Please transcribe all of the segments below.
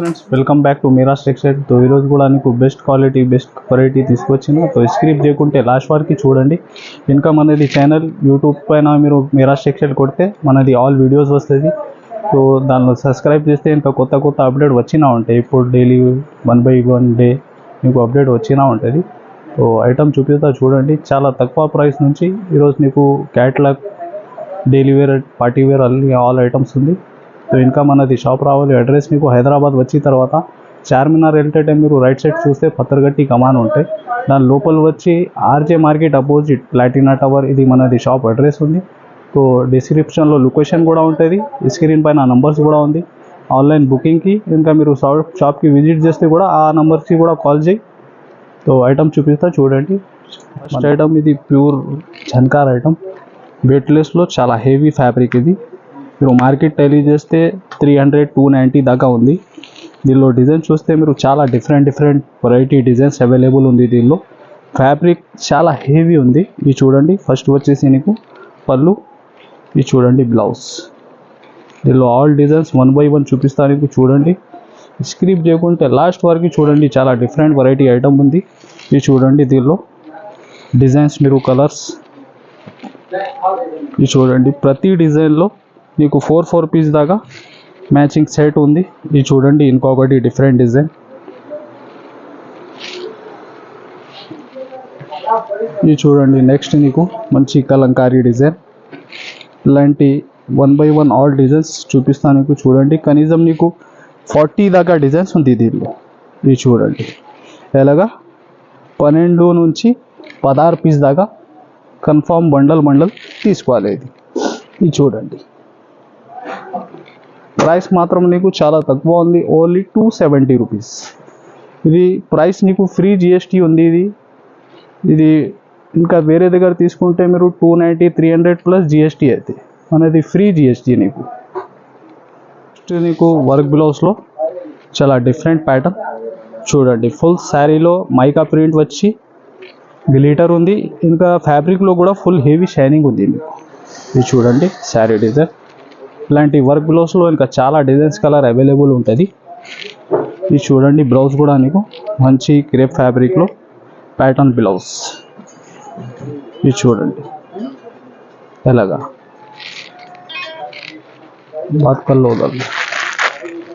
Friends welcome back to Meera's టెక్స్టైల్తో ఈరోజు కూడా నీకు బెస్ట్ క్వాలిటీ బెస్ట్ వెరైటీ తీసుకొచ్చిన. తో స్క్రిప్ట్ చేయకుంటే లాస్ట్ వరకు చూడండి. ఇంకా మనది ఛానల్ యూట్యూబ్ పైన మీరు మీరాస్ టెక్స్టైల్ కొడితే మనది ఆల్ వీడియోస్ వస్తుంది. సో దానిలో సబ్స్క్రైబ్ చేస్తే ఇంకా కొత్త కొత్త అప్డేట్ వచ్చినా ఉంటాయి. ఇప్పుడు daily one by one day మీకు అప్డేట్ వచ్చినా ఉంటుంది. సో ఐటమ్ చూపిస్తా చూడండి. చాలా తక్కువ ప్రైస్ నుంచి ఈరోజు నీకు catalogue daily wear party wear అన్ని ఆల్ ఐటమ్స్ ఉంది. సో ఇంకా మనది షాప్ రావాలి. అడ్రస్ మీకు హైదరాబాద్ వచ్చిన తర్వాత చార్మినార్ వెళ్తే మీరు రైట్ సైడ్ చూస్తే పత్తర్గట్టి కమాన్ ఉంటాయి. దాని లోపల వచ్చి RJ market opposite Platina tower ఇది మనది షాప్ అడ్రస్ ఉంది. సో డిస్క్రిప్షన్లో లొకేషన్ కూడా ఉంటుంది. స్క్రీన్ పైన నంబర్స్ కూడా ఉంది. ఆన్లైన్ బుకింగ్కి ఇంకా మీరు షాప్ షాప్కి విజిట్ చేస్తే కూడా ఆ నెంబర్స్కి కూడా కాల్ చేయి. సో ఐటమ్ చూపిస్తా చూడండి. ఫస్ట్ ఐటమ్ ఇది ప్యూర్ ఝన్కార్ ఐటమ్ వెయిట్లెస్లో చాలా హెవీ ఫ్యాబ్రిక్ ఇది. మీరు మార్కెట్ టైలీ చేస్తే త్రీ హండ్రెడ్ టూ నైంటీ దాకా ఉంది. దీనిలో డిజైన్ చూస్తే మీరు చాలా different different variety designs available ఉంది దీనిలో. ఫ్యాబ్రిక్ చాలా హెవీ ఉంది. ఇది చూడండి. ఫస్ట్ వచ్చేసి నీకు పళ్ళు. ఇది చూడండి బ్లౌజ్. దీనిలో all designs one by one చూపిస్తాను నీకు. చూడండి. స్క్రీప్ చేయకుంటే లాస్ట్ వరకు చూడండి. చాలా డిఫరెంట్ వెరైటీ ఐటమ్ ఉంది. ఇది చూడండి దీనిలో. డిజైన్స్ మీరు కలర్స్. ఇది చూడండి. ప్రతి డిజైన్లో మీకు ఫోర్ ఫోర్ పీస్ దాకా మ్యాచింగ్ సెట్ ఉంది. ఇది చూడండి ఇంకొకటి డిఫరెంట్ డిజైన్ ఇది చూడండి నెక్స్ట్ నీకు మంచి కలంకారీ డిజైన్ ఇలాంటి one by one all designs చూపిస్తాను నీకు చూడండి. కనీసం నీకు ఫార్టీ దాకా డిజైన్స్ ఉంది దీనిలో ఇది చూడండి. ఎలాగా? పన్నెండు నుంచి పదహారు పీస్ దాకా కన్ఫామ్ బండల్ బండల్ తీసుకోవాలి ఇది. ఇది చూడండి. ప్రైస్ మాత్రం నీకు చాలా తక్కువ ఉంది. Only two seventy rupees. ఇది ప్రైస్ నీకు ఫ్రీ జిఎస్టీ ఉంది ఇది. ఇది ఇంకా వేరే దగ్గర తీసుకుంటే మీరు two ninety three hundred plus GST అయితే. మనది ఫ్రీ జిఎస్టీ నీకు. నెక్స్ట్ నీకు వర్క్ బ్లౌజ్లో చాలా డిఫరెంట్ ప్యాటర్న్. చూడండి ఫుల్ శారీలో మైకా ప్రింట్ వచ్చి గ్లీటర్ ఉంది. ఇంకా ఫ్యాబ్రిక్లో కూడా ఫుల్ హెవీ షైనింగ్ ఉంది మీకు. ఇది చూడండి శారీ డిజైన్. ఇలాంటి వర్క్ బ్లౌజ్లో ఇంకా చాలా డిజైన్స్ కలర్ అవైలబుల్ ఉంటుంది. ఇది చూడండి బ్లౌజ్ కూడా నీకు మంచి క్రేప్ ఫ్యాబ్రిక్లో ప్యాటర్న్ బ్లౌజ్ ఇది చూడండి. ఎలాగా? బాత్ కల్లో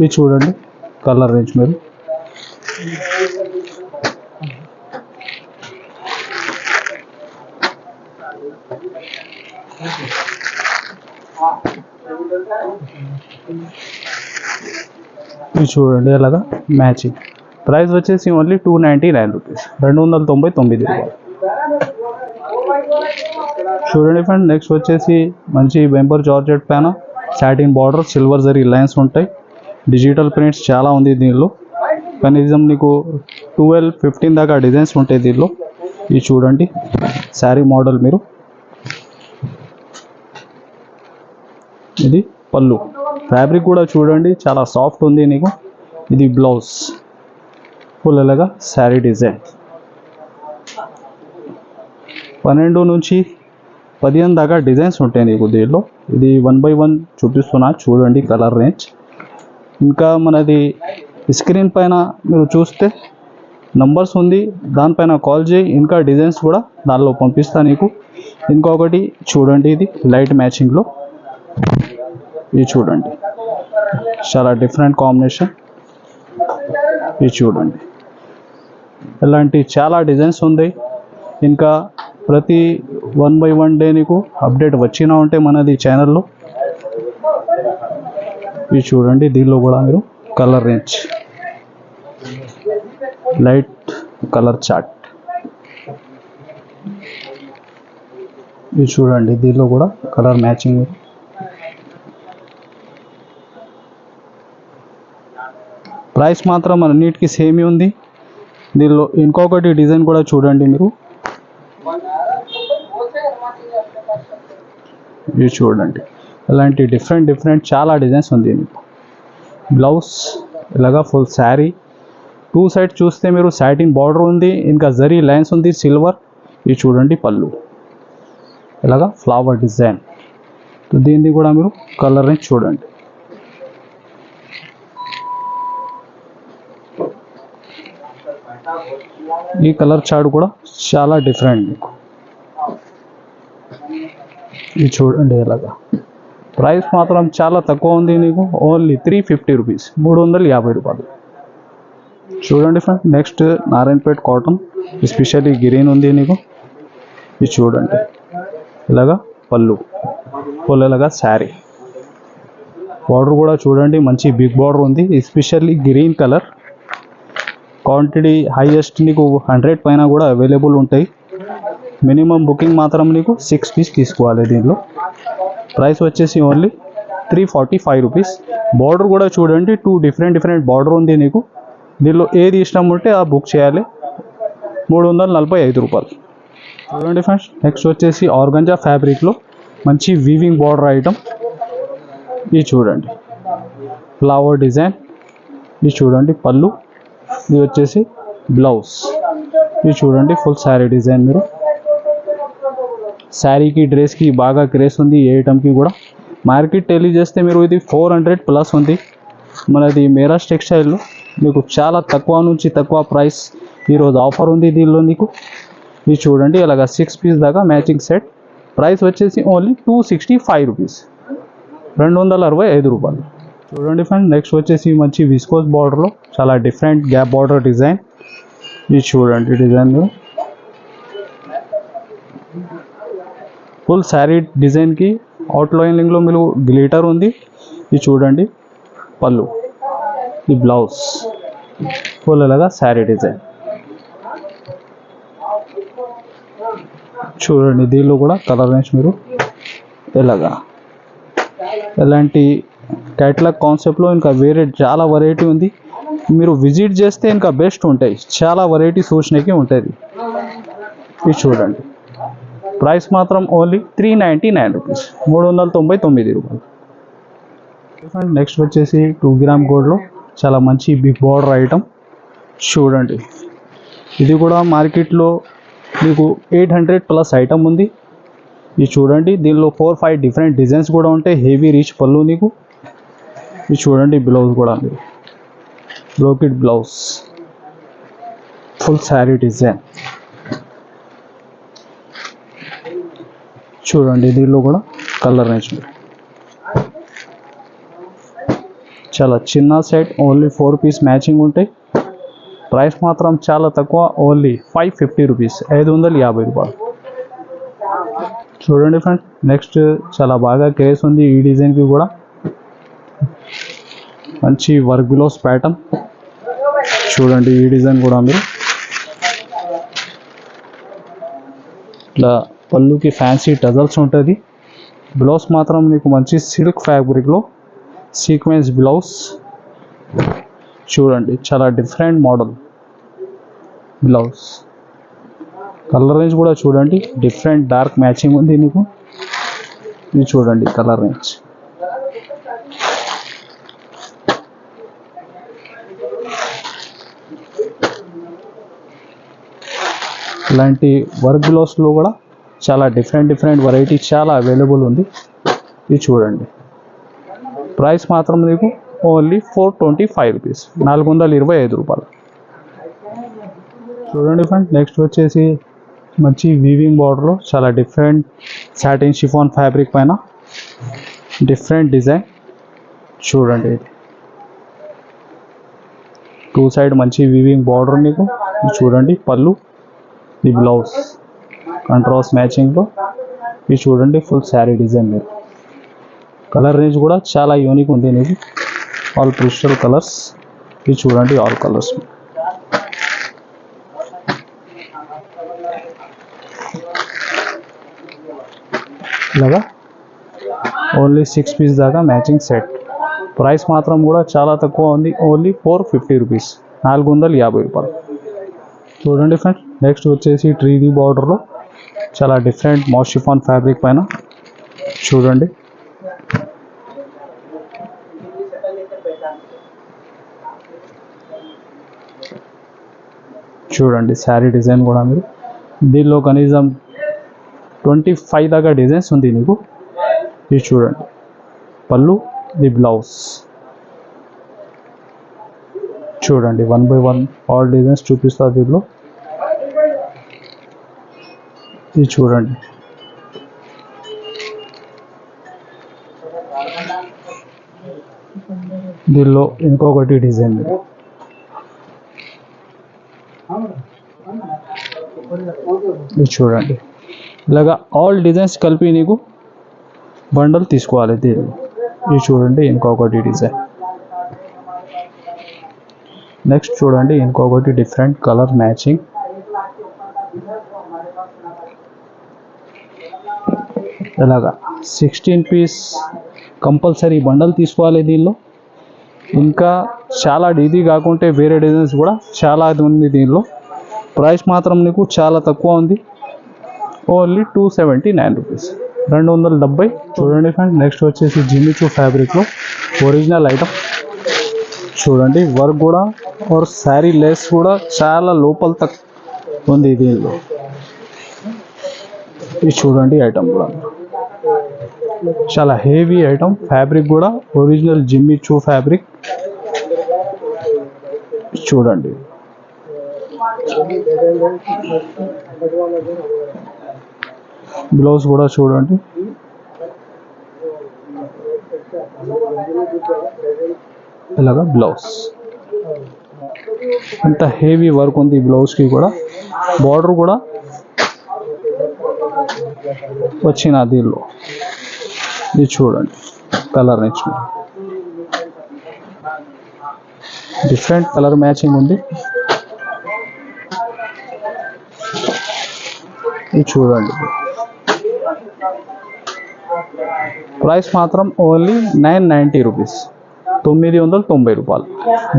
ఇది చూడండి కలర్ రేంజ్ మీరు. చూడండి అలాగా మ్యాచింగ్ ప్రైస్ వచ్చేసి only two ninety nine rupees రెండు వందల తొంభై తొమ్మిది రూపాయలు. చూడండి ఫ్రెండ్ నెక్స్ట్ వచ్చేసి మంచి బెంబర్ georgette ప్యాన satin border silver zari lines ఉంటాయి. డిజిటల్ ప్రింట్స్ చాలా ఉంది దీనిలో. కనీసం నీకు ట్వెల్వ్ ఫిఫ్టీన్ దాకా డిజైన్స్ ఉంటాయి దీనిలో. ఇది చూడండి శారీ మోడల్ మీరు. ఇది పళ్ళు. ఫ్యాబ్రిక్ కూడా చూడండి చాలా సాఫ్ట్ ఉంది నీకు. ఇది బ్లౌజ్. ఫుల్ అలాగా శారీ డిజైన్. పన్నెండు నుంచి పదిహేను దాకా డిజైన్స్ ఉంటాయి నీకు దీనిలో ఇది వన్ బై వన్ చూపిస్తున్నా చూడండి కలర్ రేంజ్. ఇంకా మనది స్క్రీన్ పైన మీరు చూస్తే నంబర్స్ ఉంది దానిపైన కాల్ చేయి ఇంకా డిజైన్స్ కూడా దానిలో పంపిస్తా నీకు. ఇంకొకటి చూడండి ఇది లైట్ మ్యాచింగ్లో. ఇది చూడండి. చాలా డిఫరెంట్ కాంబినేషన్ ఇది చూడండి. ఇలాంటి చాలా డిజైన్స్ ఉన్నాయి. ఇంకా ప్రతి వన్ బై వన్ డే నీకు అప్డేట్ వచ్చినా ఉంటే మనది ఛానల్లో ఇది చూడండి దీనిలో కూడా మీరు colour range light colour chart ఇది చూడండి దీనిలో కూడా కలర్ మ్యాచింగ్ ప్రైస్ మాత్రం అన్నిటికీ సేమే ఉంది. దీనిలో ఇంకొకటి డిజైన్ కూడా చూడండి మీరు. ఇది చూడండి. ఇలాంటి డిఫరెంట్ డిఫరెంట్ చాలా డిజైన్స్ ఉంది మీకు బ్లౌజ్ ఇలాగా ఫుల్ శారీ. టూ సైడ్ చూస్తే మీరు సాటిన్ బార్డర్ ఉంది ఇంకా జరీ లైన్స్ ఉంది సిల్వర్. ఇది చూడండి పళ్ళు. ఇలాగా ఫ్లవర్ డిజైన్. దీన్ని కూడా మీరు కలర్ని చూడండి. ఈ కలర్ చార్ట్ కూడా చాలా డిఫరెంట్. మీకు ఇది చూడండి ఎలాగా ప్రైస్ మాత్రం చాలా తక్కువ ఉంది నీకు. ఓన్లీ త్రీ ఫిఫ్టీ రూపీస్ మూడు వందల యాభై రూపాయలు. చూడండి friend next Narayanpet cotton especially green ఉంది నీకు. ఇది చూడండి. ఇలాగా పళ్ళు. పొల్లలాగా శారీ బార్డర్ కూడా చూడండి మంచి బిగ్ బార్డర్ ఉంది. Especially green colour quantity highest నీకు హండ్రెడ్ పైన కూడా అవైలబుల్ ఉంటాయి. మినిమం బుకింగ్ మాత్రం నీకు సిక్స్ పీస్ తీసుకోవాలి దీనిలో ప్రైస్ వచ్చేసి only three forty five rupees border కూడా చూడండి టూ డిఫరెంట్ డిఫరెంట్ బార్డర్ ఉంది నీకు. దీనిలో ఏది ఇష్టం ఉంటే ఆ బుక్ చేయాలి. మూడు వందల నలభై ఐదు రూపాయలు. చూడండి ఫ్రెండ్స్ నెక్స్ట్ వచ్చేసి ఆర్గంజా ఫ్యాబ్రిక్లో మంచి వీవింగ్ బార్డర్ ఐటమ్ ఇది చూడండి. ఫ్లవర్ డిజైన్ ఇది చూడండి పళ్ళు. ఇది వచ్చేసి బ్లౌజ్ ఇది చూడండి ఫుల్ శారీ డిజైన్ మీరు. శారీకి డ్రెస్కి బాగా క్రేస్ ఉంది ఏ ఐటమ్కి కూడా. మార్కెట్ టెలి చేస్తే మీరు ఇది ఫోర్ హండ్రెడ్ ప్లస్ ఉంది. మనది మేరాజ్ టెక్స్టైల్లో మీకు చాలా తక్కువ నుంచి తక్కువ ప్రైస్ ఈరోజు ఆఫర్ ఉంది దీనిలో మీకు ఇది చూడండి అలాగా సిక్స్ పీస్ దాకా మ్యాచింగ్ సెట్ ప్రైస్ వచ్చేసి only two sixty five rupees రెండు వందల అరవై ఐదు రూపాయలు. చూడండి ఫ్రెండ్ నెక్స్ట్ వచ్చేసి మంచి విస్కోస్ బార్డర్లో చాలా డిఫరెంట్ గ్యాప్ బార్డర్ డిజైన్ ఇది చూడండి డిజైన్ ఫుల్ శారీ డిజైన్కి అవుట్ లైనింగ్లో మీరు గ్లీటర్ ఉంది. ఇది చూడండి పళ్ళు. ఈ బ్లౌజ్ ఫుల్ అలాగా శారీ డిజైన్ చూడండి దీనిలో కూడా కలర్ రేంజ్ మీరు ఎలాగా? ఎలాంటి క్యాట్లాగ్ కాన్సెప్ట్లో ఇంకా వేరే చాలా వెరైటీ ఉంది. మీరు విజిట్ చేస్తే ఇంకా బెస్ట్ ఉంటాయి. చాలా వెరైటీ సూచనకి ఉంటుంది ఇది చూడండి. ప్రైస్ మాత్రం only three ninety nine rupees మూడు వందల తొంభై తొమ్మిది రూపాయలు. నెక్స్ట్ వచ్చేసి టూ గ్రామ్ గోల్డ్లో చాలా మంచి బిగ్ బార్డర్ ఐటమ్ చూడండి. ఇది కూడా మార్కెట్లో మీకు ఎయిట్ హండ్రెడ్ ప్లస్ ఐటమ్ ఉంది. ఇది చూడండి దీనిలో ఫోర్ ఫైవ్ డిఫరెంట్ డిజైన్స్ కూడా ఉంటాయి. హెవీ రీచ్ పళ్ళు నీకు. ఇది చూడండి బ్లౌజ్ కూడా. మీరు brocade blouse full sari design చూడండి దీనిలో కూడా కలర్ రేంజ్ చాలా చిన్న set only four piece matching ఉంటాయి ప్రైస్ మాత్రం చాలా తక్కువ ఓన్లీ ఫైవ్ ఫిఫ్టీ రూపీస్ ఐదు వందల యాభై రూపాయలు. చూడండి ఫ్రెండ్స్ నెక్స్ట్ చాలా బాగా క్రేజ్ ఉంది ఈ డిజైన్కి కూడా. మంచి వర్క్ గ్లోవ్స్ ప్యాటర్న్. చూడండి ఈ డిజైన్ కూడా మీరు. ఇట్లా పళ్ళుకి ఫ్యాన్సీ టజల్స్ ఉంటుంది. బ్లౌజ్ మాత్రం మీకు మంచి సిల్క్ ఫ్యాబ్రిక్లో సీక్వెన్స్ బ్లౌజ్ చూడండి చాలా different model blouse colour range కూడా చూడండి డిఫరెంట్ డార్క్ మ్యాచింగ్ ఉంది నీకు. ఇది చూడండి కలర్ రేంజ్ ఇలాంటి వర్క్ బ్లౌస్లో కూడా చాలా డిఫరెంట్ డిఫరెంట్ వెరైటీ చాలా అవైలబుల్ ఉంది. ఇది చూడండి. ప్రైస్ మాత్రం మీకు only four twenty five rupees నాలుగు వందల ఇరవై ఐదు రూపాయలు. చూడండి ఫ్రెండ్ నెక్స్ట్ వచ్చేసి మంచి వీవింగ్ బార్డర్లో చాలా డిఫరెంట్ సాటిన్ షిఫాన్ ఫ్యాబ్రిక్ పైన డిఫరెంట్ డిజైన్ చూడండి ఇది. టూ సైడ్ మంచి వీవింగ్ బార్డర్ మీకు. చూడండి పళ్ళు. ఈ బ్లౌజ్ కంట్రాస్ట్ మ్యాచింగ్లో ఇది చూడండి ఫుల్ శారీ డిజైన్ మీరు. కలర్ రేంజ్ కూడా చాలా యూనిక్ ఉంది ఇది. ఆల్ క్రిస్టల్ కలర్స్ ఇది చూడండి ఆల్ కలర్స్ ఇలాగా ఓన్లీ సిక్స్ పీస్ దాకా మ్యాచింగ్ సెట్ ప్రైస్ మాత్రం కూడా చాలా తక్కువ ఉంది. ఓన్లీ ఫోర్ ఫిఫ్టీ రూపీస్ నాలుగు వందల యాభై రూపాయలు. చూడండి ఫ్రెండ్స్ నెక్స్ట్ వచ్చేసి ట్రీడీ బార్డర్లో చాలా డిఫరెంట్ మోషిఫాన్ ఫ్యాబ్రిక్ పైన చూడండి. చూడండి శారీ డిజైన్ కూడా మీరు. దీనిలో కనీసం ట్వంటీ ఫైవ్ దాకా డిజైన్స్ ఉంది నీకు ఇది చూడండి. పళ్ళు ది బ్లౌజ్ చూడండి one by one all designs చూపిస్తా దీనిలో. ఇది చూడండి. దీనిలో ఇంకొకటి డిజైన్. ఇది. చూడండి. ఇలాగా ఆల్ డిజైన్స్ కలిపి నీకు బండల్ తీసుకోవాలి. దీనిలో ఇది చూడండి ఇంకొకటి డిజైన్. నెక్స్ట్ చూడండి ఇంకొకటి డిఫరెంట్ కలర్ మ్యాచింగ్ ఇలాగా సిక్స్టీన్ పీస్ కంపల్సరీ బండల్ తీసుకోవాలి దీనిలో. ఇంకా చాలా ఇది కాకుంటే వేరే డిజైన్స్ కూడా చాలా ఉంది దీనిలో. ప్రైస్ మాత్రం నీకు చాలా తక్కువ ఉంది. Only two seventy nine rupees రెండు వందల డెబ్బై. చూడండి ఫ్రెండ్ నెక్స్ట్ వచ్చేసి జిమిచూ ఫ్యాబ్రిక్లో ఒరిజినల్ ఐటమ్ చూడండి వర్క్ కూడా ఆర్ శారీ లెస్ కూడా చాలా లోపల తక్ ఉంది దీనిలో. ఇది చూడండి ఐటమ్ కూడా. చాలా హెవీ ఐటమ్. ఫ్యాబ్రిక్ కూడా ఒరిజినల్ జిమ్మిచూ ఫ్యాబ్రిక్. చూడండి. బ్లౌజ్ కూడా చూడండి. ఇలాగా బ్లౌజ్. ఎంత హెవీ వర్క్ ఉంది ఈ బ్లౌజ్కి కూడా. బార్డర్ కూడా వచ్చిన దీనిలో. ఇది చూడండి. కలర్ చూడండి డిఫరెంట్ కలర్ మ్యాచింగ్ ఉంది. ఇది చూడండి. ప్రైస్ మాత్రం ఓన్లీ నైన్ నైంటీ రూపీస్ తొమ్మిది వందల తొంభై రూపాయలు.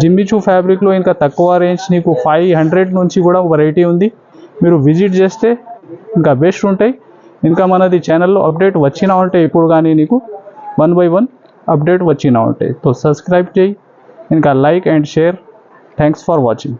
జిమ్మిచూ ఫ్యాబ్రిక్లో ఇంకా తక్కువ రేంజ్ నీకు ఫైవ్ హండ్రెడ్ నుంచి కూడా వెరైటీ ఉంది. మీరు విజిట్ చేస్తే ఇంకా బెస్ట్ ఉంటాయి. ఇంకా మనది ఛానల్లో అప్డేట్ వచ్చినా ఉంటాయి ఇప్పుడు కానీ నీకు వన్ బై వన్ అప్డేట్ వచ్చినా ఉంటాయి సో సబ్స్క్రైబ్ చేయి. ఇంకా like and share thanks for watching